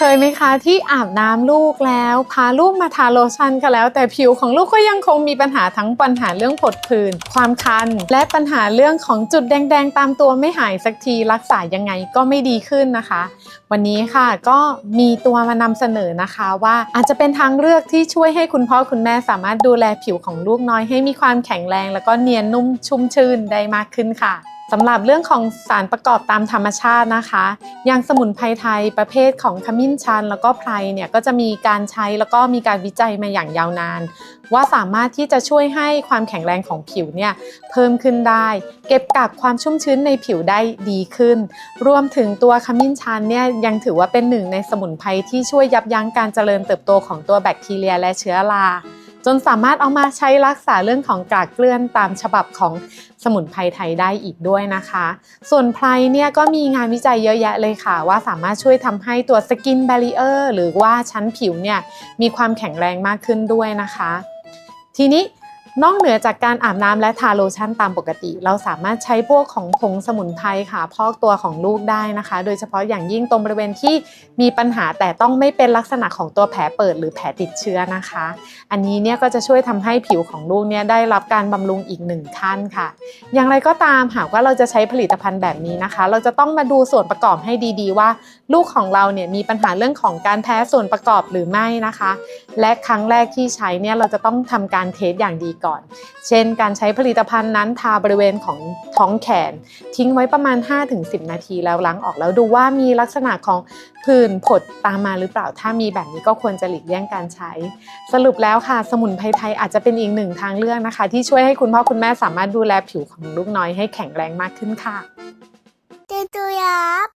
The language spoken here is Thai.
เคยไหมคะที่อาบน้ำลูกแล้ว พาลูกมาทาโลชั่นก็แล้ว แต่ผิวของลูกก็ยังคงมีปัญหาทั้งปัญหาเรื่องผดผื่นความคัน และปัญหาเรื่องของจุดแดงๆ ตามตัวไม่หายสักทีรักษายังไงก็ไม่ดีขึ้นนะคะ วันนี้ค่ะก็มีตัวมานำเสนอนะคะว่าอาจจะเป็นทางเลือกที่ช่วยให้คุณพ่อคุณแม่สามารถดูแลผิวของลูกน้อยให้มีความแข็งแรง แล้วก็เนียนนุ่มชุ่มชื่นได้มากขึ้นค่ะ สำหรับเรื่องของสารประกอบตามธรรมชาตินะคะอย่างสมุนไพรไทยประเภทของขมิ้นชัน แล้วก็ไพรเนี่ยก็จะมีการใช้แล้วก็มีการวิจัยมาอย่างยาวนาน ว่าสามารถที่จะช่วยให้ความแข็งแรงของผิวเนี่ยเพิ่มขึ้นได้ เก็บกักความชุ่มชื้นในผิวได้ดีขึ้น รวมถึงตัวขมิ้นชันเนี่ยยังถือว่าเป็นหนึ่งในสมุนไพรที่ช่วยยับยั้งการเจริญเติบโตของตัวแบคทีเรียและเชื้อรา จนสามารถเอามาใช้รักษาเรื่องของกากเกลื่อนตามฉบับของสมุนไพรไทยได้อีกด้วยนะคะ ส่วนไพรเนี่ยก็มีงานวิจัยเยอะแยะเลยค่ะ ว่าสามารถช่วยทำให้ตัวสกินแบรีเออร์หรือว่าชั้นผิวเนี่ยมีความแข็งแรงมากขึ้นด้วยนะคะ ทีนี้ นอกเหนือจากการอาบน้ำและทาโลชั่นตามปกติ เราสามารถใช้พวกของผงสมุนไพรค่ะ พอกตัวของลูกได้นะคะ โดยเฉพาะอย่างยิ่งตรงบริเวณที่มีปัญหาแต่ต้องไม่เป็นลักษณะของตัวแผลเปิดหรือแผลติดเชื้อนะคะ อันนี้เนี่ยก็จะช่วยทำให้ผิวของลูกเนี่ยได้รับการบำรุงอีกหนึ่งขั้นค่ะ อย่างไรก็ตามหากว่าเราจะใช้ผลิตภัณฑ์แบบนี้นะคะ เราจะต้องมาดูส่วนประกอบให้ดีๆ ว่า ลูกของเราเนี่ยมีปัญหาเรื่องของการแพ้ส่วนประกอบหรือไม่นะคะ และครั้งแรกที่ใช้เนี่ยเราจะต้องทำการเทสอย่างดีก่อนก่อน เช่น การใช้ผลิตภัณฑ์นั้นทาบริเวณของท้องแขน ทิ้งไว้ประมาณ 5-10 นาทีแล้วล้างออกแล้วดูว่ามีลักษณะของผื่นผดตามมาหรือเปล่า ถ้ามีแบบนี้ก็ควรจะหลีกเลี่ยงการใช้ สรุปแล้วค่ะ สมุนไพรไทยอาจจะเป็นอีกหนึ่งทางเลือกนะคะ ที่ช่วยให้คุณพ่อคุณแม่สามารถดูแลผิวของลูกน้อยให้แข็งแรงมากขึ้นค่ะเจตุยับ